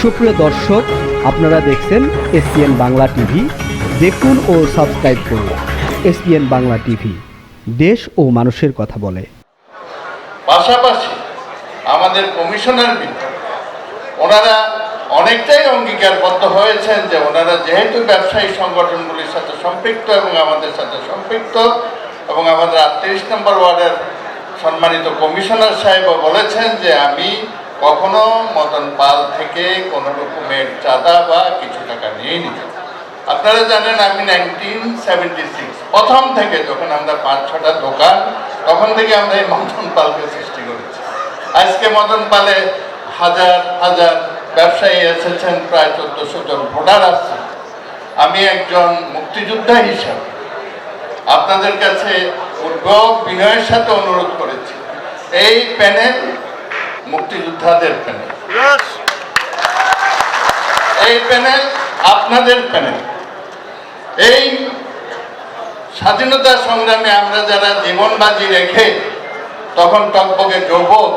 সুপ্রিয় দর্শক, আপনারা দেখছেন এসপিএন বাংলা টিভি। দেখুন ও সাবস্ক্রাইব করুন এসপিএন বাংলা টিভি। দেশ ও মানুষের কথা বলে। পাশাপাশি আমাদের কমিশনার ওনারা অনেকটাই অঙ্গীকারবদ্ধ হয়েছেন যে ওনারা যেহেতু ব্যবসায়ী সংগঠনগুলির সাথে সম্পৃক্ত এবং আমাদের সাথে সম্পৃক্ত এবং আমাদের আটত্রিশ নম্বর ওয়ার্ডের সম্মানিত কমিশনার সাহেবও বলেছেন যে আমি কখনো মদন পাল থেকে কোনো রকমের চাঁদা বা কিছু টাকা নিয়ে নিতে আপনারা জানেন আমি নাইনটিন সেভেন্টি সিক্স প্রথম থেকে যখন আমরা পাঁচ, ছটা দোকান, তখন থেকে আমরা এই মদন পালকে সৃষ্টি করেছি। আজকে মদন পালে হাজার হাজার ব্যবসায়ী এসেছেন, প্রায় চোদ্দশো জন ভোটার আসছেন আমি একজন মুক্তিযোদ্ধা হিসাবে আপনাদের কাছে উদ্ভব বিনয়ের সাথে অনুরোধ করেছি। এই প্যানেল মুক্তিযোদ্ধাদের প্যানেল। এই প্যানেল আপনাদের প্যানেল। এই স্বাধীনতা সংগ্রামে আমরা যারা জীবন বাজি রেখে তখন টকবকে যুবক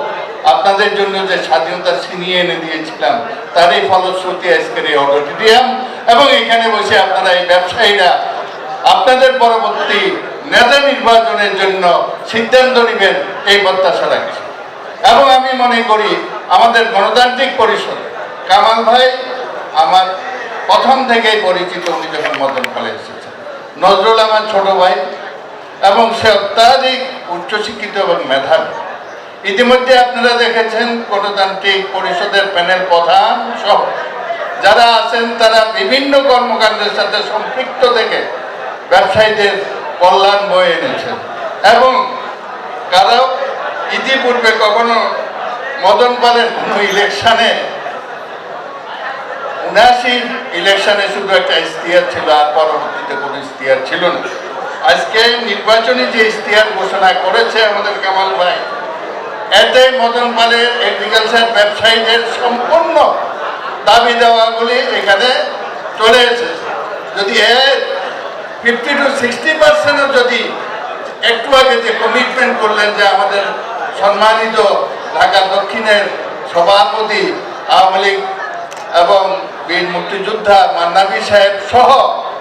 আপনাদের জন্য যে স্বাধীনতা ছিনিয়ে এনে দিয়েছিলাম তারই ফলশ্রুতি আজকের এই অডিটোরিয়াম এবং এখানে বসে আপনারা এই ব্যবসায়ীরা আপনাদের পরবর্তী নেতা নির্বাচনের জন্য সিদ্ধান্ত নেবেন এই প্রত্যাশা রাখছি। এবং আমি মনে করি আমাদের গণতান্ত্রিক পরিষদ, কামাল ভাই আমার প্রথম থেকেই পরিচিত উনি যখন মদন ফলে এসেছেন। নজরুল আমার ছোট ভাই এবং সে অত্যাধিক উচ্চশিক্ষিত এবং মেধাবী। ইতিমধ্যে আপনারা দেখেছেন গণতান্ত্রিক পরিষদের প্যানেল প্রধান সহ যারা আছেন তারা বিভিন্ন কর্মকাণ্ডের সাথে সম্পৃক্ত থেকে ব্যবসায়ীদের কল্যাণ বয়ে এনেছেন। এবং কারও ইতিপূর্বে কখনো মদন পালের কোনো ইলেকশনে উনাশির ইলেকশনে শুধু একটা ইস্তিয়ার ছিল আর পরবর্তীতে কোনো ইস্তিয়ার ছিল না। আজকে নির্বাচনী যে ইস্তিয়ার ঘোষণা করেছে আমাদের কামাল ভাই, এতে মদন পালের এগ্রিকালচার ব্যবসায়ীদের সম্পূর্ণ দাবি দেওয়াগুলি এখানে চলে এসেছে। যদি এর ফিফটি টু সিক্সটি পার্সেন্টও যদি একটু আগে যে কমিটমেন্ট করলেন যে আমাদের সম্মানিত ঢাকা দক্ষিণের সভাপতি, আওয়ামী লীগ এবং বীর মুক্তিযোদ্ধা মান্নাবি সাহেব সহ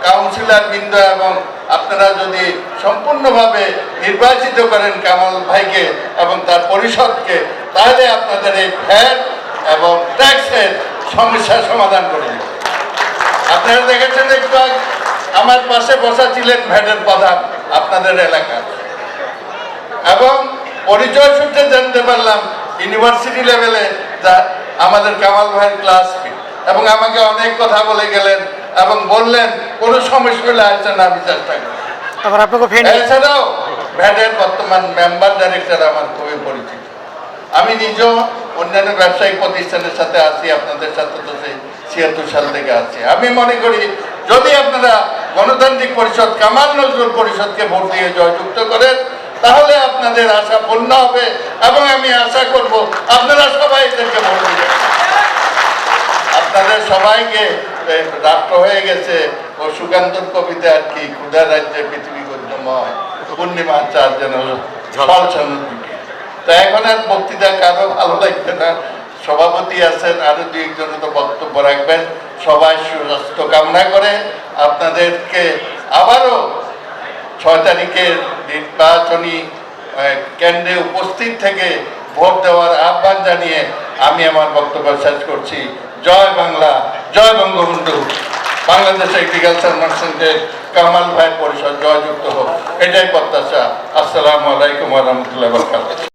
কাউন্সিলর বৃন্দ এবং আপনারা যদি সম্পূর্ণভাবে নির্বাচিত করেন কামাল ভাইকে এবং তার পরিষদকে, তাহলে আপনাদের এই ফ্যাট এবং ট্যাক্সের সমস্যার সমাধান করে আপনারা দেখেছেন একটু আমার পাশে বসা ছিলেন ভ্যাটের প্রধান আপনাদের এলাকা এবং পরিচয় সূত্রে জানতে পারলাম ইউনিভার্সিটি লেভেলে যা আমাদের কামাল ভাইয়ের ক্লাস এবং আমাকে অনেক কথা বলে গেলেন এবং বললেন কোনো সমস্যা হলে আসছেন আমি চেষ্টা করি এছাড়াও ভ্যাটের বর্তমান মেম্বার ডাইরেক্টর আমার খুবই পরিচিত। আমি নিজেও অন্যান্য ব্যবসায়িক প্রতিষ্ঠানের সাথে আছি আপনাদের সাথে তো সেই ছিয়াত্তর সাল থেকে আছি। আমি মনে করি যদি আপনারা গণতান্ত্রিক পরিষদ কামাল নজরুল পরিষদকে ভোট দিয়ে জয়যুক্ত করেন তাহলে আপনাদের আশা পূর্ণ হবে এবং আমি আশা করব আপনারা সবাই এদেরকে ভোট দিবেন। আপনাদের সবাইকে রাষ্ট্র হয়ে গেছে ও সুকান্তর কবিতা আর কি ক্ষুধা রাজ্যে পৃথিবী গণ্যময় পূর্ণিমা চার যেন তো এখন আর বক্তৃতা কারও ভালো লাগবে না। সভাপতি আছেন আরও দু একজন তো বক্তব্য রাখবেন। সবাই সুস্বাস্থ্য কামনা করে আপনাদেরকে আবারও ছয় তারিখের নির্বাচনী কেন্দ্রে উপস্থিত থেকে ভোট দেওয়ার আহ্বান জানিয়ে আমি আমার বক্তব্য শেষ করছি। জয় বাংলা, জয় বঙ্গবন্ধু। বাংলাদেশ এগ্রিকালচার মার্চেন্টের কামাল ভাই পরিষদ জয়যুক্ত হোক, এটাই প্রত্যাশা। আসসালামু আলাইকুম রহমতুল্লাহ বরকাত